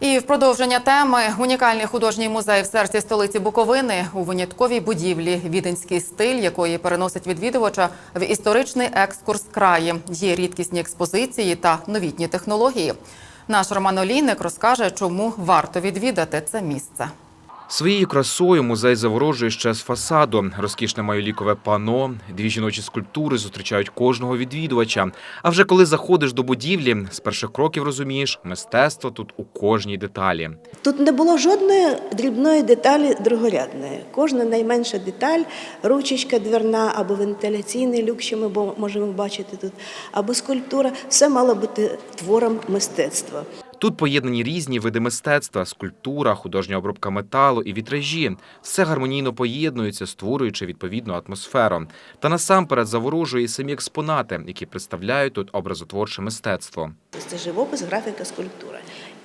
І в продовження теми унікальний художній музей в серці столиці Буковини у винятковій будівлі віденський стиль, якої переносить відвідувача в історичний екскурс краї. Є рідкісні експозиції та новітні технології. Наш Роман Олійник розкаже, чому варто відвідати це місце. Своєю красою музей заворожує ще з фасаду. Розкішне майолікове пано, дві жіночі скульптури зустрічають кожного відвідувача. А вже коли заходиш до будівлі, з перших кроків розумієш, мистецтво тут у кожній деталі. Тут не було жодної дрібної деталі другорядної. Кожна найменша деталь, ручечка дверна або вентиляційний люк, що ми можемо бачити тут, або скульптура, все мало бути твором мистецтва. Тут поєднані різні види мистецтва: скульптура, художня обробка металу і вітражі. Все гармонійно поєднується, створюючи відповідну атмосферу. Та насамперед заворожує і самі експонати, які представляють тут образотворче мистецтво. Це живопис, графіка, скульптура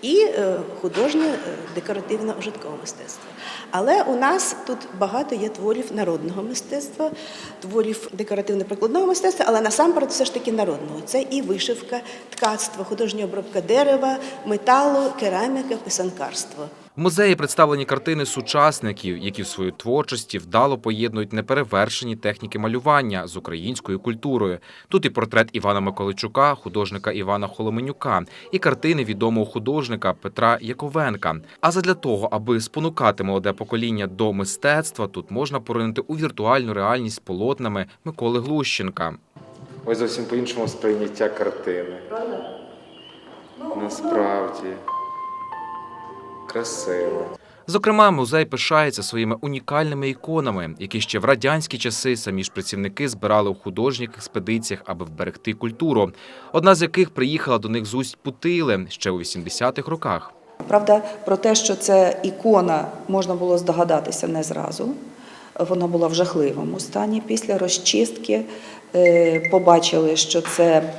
і е, художнє е, декоративне ужиткове мистецтво. Але у нас тут багато є творів народного мистецтва, творів декоративно-прикладного мистецтва, але насамперед все ж таки народного. Це і вишивка, ткацтво, художня обробка дерева, металу, кераміка, писанкарство. В музеї представлені картини сучасників, які в своїй творчості вдало поєднують неперевершені техніки малювання з українською культурою. Тут і портрет Івана Миколайчука, художника Івана Холоменюка, і картини відомого художника Петра Яковенка. А задля того, аби спонукати молоде покоління до мистецтва, тут можна поринути у віртуальну реальність полотнами Миколи Глущенка. Ось зовсім по-іншому сприйняття картини. Насправді. Красиво. Зокрема, музей пишається своїми унікальними іконами, які ще в радянські часи самі ж працівники збирали у художніх експедиціях, аби вберегти культуру. Одна з яких приїхала до них з усть Путили ще у 80-х роках. Правда, про те, що це ікона, можна було здогадатися не зразу. Вона була в жахливому стані. Після розчистки е, побачили, що це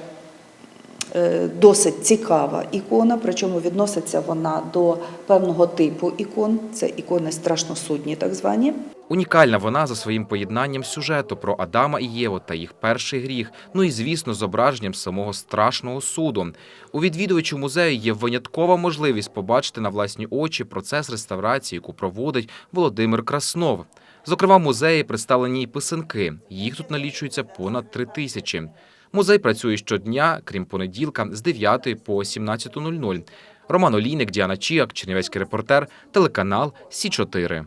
досить цікава ікона, причому відноситься вона до певного типу ікон. Це ікони страшносудні, так звані. Унікальна вона за своїм поєднанням сюжету про Адама і Єву та їх перший гріх. Ну і звісно, зображенням самого страшного суду. У відвідувачів музею є виняткова можливість побачити на власні очі процес реставрації, яку проводить Володимир Краснов. Зокрема, музеї представлені й писанки. Їх тут налічується понад три тисячі. Музей працює щодня, крім понеділка, з 9 по 17.00. Роман Олійник, Діана Чіак, Чернівецький репортер, телеканал Сі 4